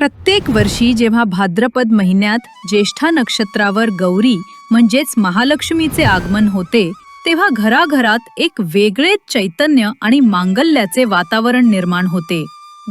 प्रत्येक वर्षी जेव्हा भाद्रपद महिन्यात ज्येष्ठा नक्षत्रावर गौरी म्हणजेच महालक्ष्मीचे आगमन होते तेव्हा घराघरात एक वेगळेच चैतन्य आणि मांगल्याचे वातावरण निर्माण होते.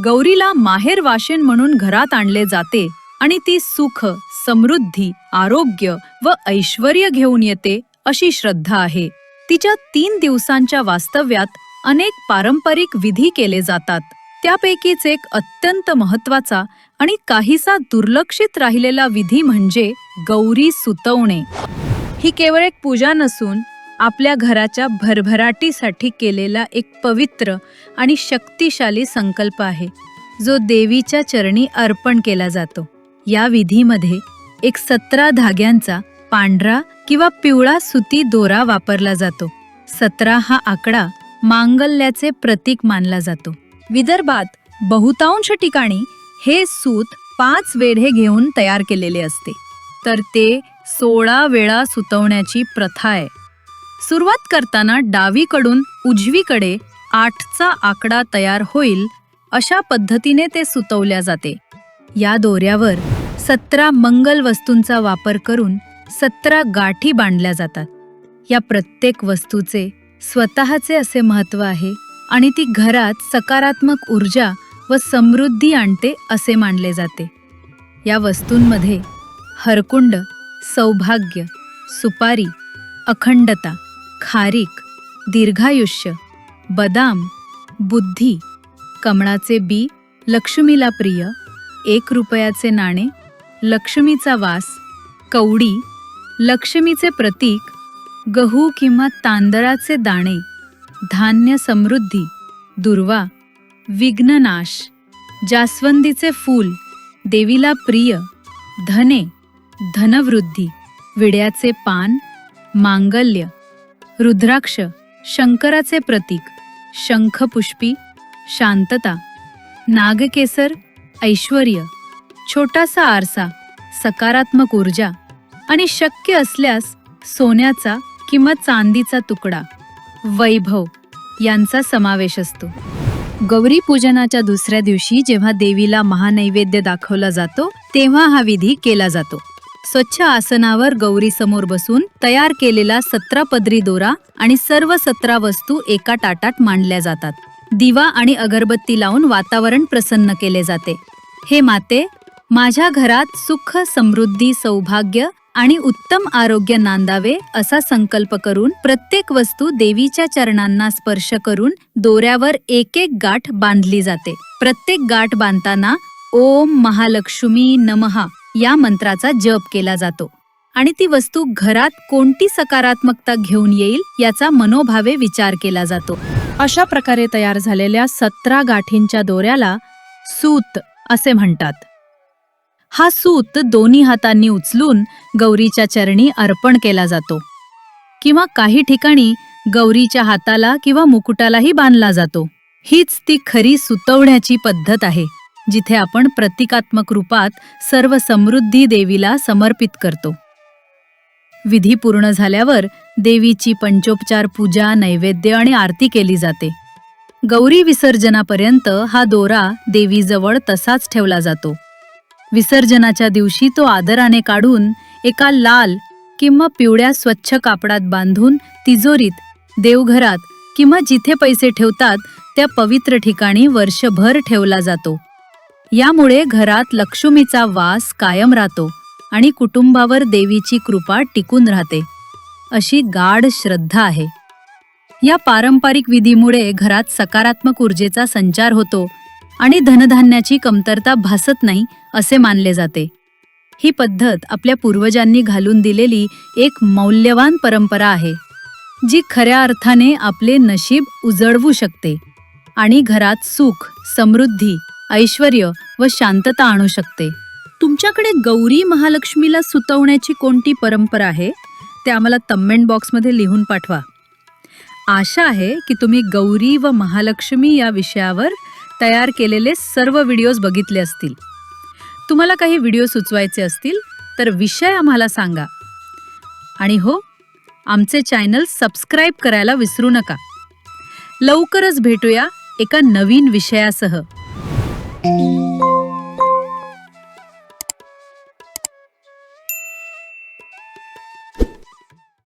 गौरीला माहेर वाशेन म्हणून घरात आणले जाते आणि ती सुख समृद्धी आरोग्य व ऐश्वर्य घेऊन येते अशी श्रद्धा आहे. तिच्या तीन दिवसांच्या वास्तव्यात अनेक पारंपरिक विधी केले जातात. त्यापैकीच एक अत्यंत महत्त्वाचा आणि काहीसा दुर्लक्षित राहिलेला विधी म्हणजे गौरी सुतवणे. ही केवळ एक पूजा नसून आपल्या घराच्या भरभराटीसाठी केलेला एक पवित्र आणि शक्तिशाली संकल्प आहे. जो देवीच्या चरणी अर्पण केला जातो. या विधीमध्ये एक सतरा धाग्यांचा पांढरा किंवा पिवळा सुती दोरा वापरला जातो. सतरा हा आकडा मांगल्याचे प्रतीक मानला जातो. विदर्भात बहुतांश ठिकाणी हे सूत पाच वेढे घेऊन तयार केलेले असते. तर ते सोळा वेळा सुतवण्याची प्रथा आहे. सुरुवात करताना डावीकडून उजवीकडे आठचा आकडा तयार होईल अशा पद्धतीने ते सुतवल्या जाते. या दोऱ्यावर सतरा मंगल वस्तूंचा वापर करून सतरा गाठी बांधल्या जातात. या प्रत्येक वस्तूचे स्वतःचे असे महत्त्व आहे. आणि ती घरात सकारात्मक ऊर्जा व समृद्धी आणते असे मानले जाते. या वस्तूंमध्ये हरकुंड सौभाग्य सुपारी अखंडता खारीक दीर्घायुष्य बदाम बुद्धी कमळाचे बी लक्ष्मीला प्रिय एक रुपयाचे नाणे लक्ष्मीचा वास कवडी लक्ष्मीचे प्रतीक गहू किंवा तांदळाचे दाणे. धान्य समृद्धी दुर्वा विघ्ननाश जास्वंदीचे फूल देवीला प्रिय धने धनवृद्धी विड्याचे पान मांगल्य रुद्राक्ष शंकराचे प्रतीक शंखपुष्पी शांतता नागकेसर ऐश्वर्य छोटासा आरसा सकारात्मक ऊर्जा आणि शक्य असल्यास सोन्याचा किंवा चांदीचा तुकडा. वैभव यांचा समावेश असतो. गौरी पूजनाच्या दुसऱ्या दिवशी जेव्हा देवीला महानैवेद्य दाखवला जातो तेव्हा हा विधी केला जातो. स्वच्छ आसनावर गौरी समोर बसून तयार केलेला सतरा पदरी दोरा आणि सर्व सतरा वस्तू एका ताटात मांडल्या जातात. दिवा आणि अगरबत्ती लावून वातावरण प्रसन्न केले जाते. हे माते माझ्या घरात सुख समृद्धी सौभाग्य आणि उत्तम आरोग्य नांदावे असा संकल्प करून प्रत्येक वस्तू देवीच्या चरणांना स्पर्श करून दोऱ्यावर एक एक गाठ बांधली जाते. प्रत्येक गाठ बांधताना ओम महालक्ष्मी नमहा या मंत्राचा जप केला जातो. आणि ती वस्तू घरात कोणती सकारात्मकता घेऊन येईल याचा मनोभावे विचार केला जातो. अशा प्रकारे तयार झालेल्या सतरा गाठींच्या दोऱ्याला सूत असे म्हणतात. हा सूत दोन्ही हातांनी उचलून गौरीच्या चरणी अर्पण केला जातो. किंवा काही ठिकाणी गौरीच्या हाताला किंवा मुकुटालाही बांधला जातो. हीच ती खरी सुतवण्याची पद्धत आहे जिथे आपण प्रतिकात्मक रूपात सर्व समृद्धी देवीला समर्पित करतो. विधी पूर्ण झाल्यावर देवीची पंचोपचार पूजा नैवेद्य आणि आरती केली जाते. गौरी विसर्जनापर्यंत हा दोरा देवीजवळ तसाच ठेवला जातो. विसर्जनाच्या दिवशी तो आदराने काढून एका लाल किंवा पिवळ्या स्वच्छ कापडात बांधून तिजोरीत देवघरात किंवा जिथे पैसे ठेवतात त्या पवित्र ठिकाणी वर्षभर ठेवला जातो. यामुळे घरात लक्ष्मीचा वास कायम राहतो आणि कुटुंबावर देवीची कृपा टिकून राहते. अशी गाढ श्रद्धा आहे. या पारंपरिक विधीमुळे घरात सकारात्मक ऊर्जेचा संचार होतो आणि धनधान्याची कमतरता भासत नाही असे मानले जाते. ही पद्धत आपल्या पूर्वजांनी घालून दिलेली एक मौल्यवान परंपरा आहे जी खऱ्या अर्थाने आपले नशीब उजळवू शकते आणि घरात सुख समृद्धी ऐश्वर व शांतता आणू शकते. तुमच्याकडे गौरी महालक्ष्मीला सुतवण्याची कोणती परंपरा आहे? ते आम्हाला कमेंट बॉक्समध्ये लिहून पाठवा. आशा आहे की तुम्ही गौरी व महालक्ष्मी या विषयावर तयार केलेले सर्व व्हिडिओज बघितले असतील. तुम्हाला काही व्हिडिओ सुचवायचे असतील तर विषय आम्हाला सांगा. आणि हो आमचे चॅनल सबस्क्राईब करायला विसरू नका. लवकरच भेटूया एका नवीन विषयासह.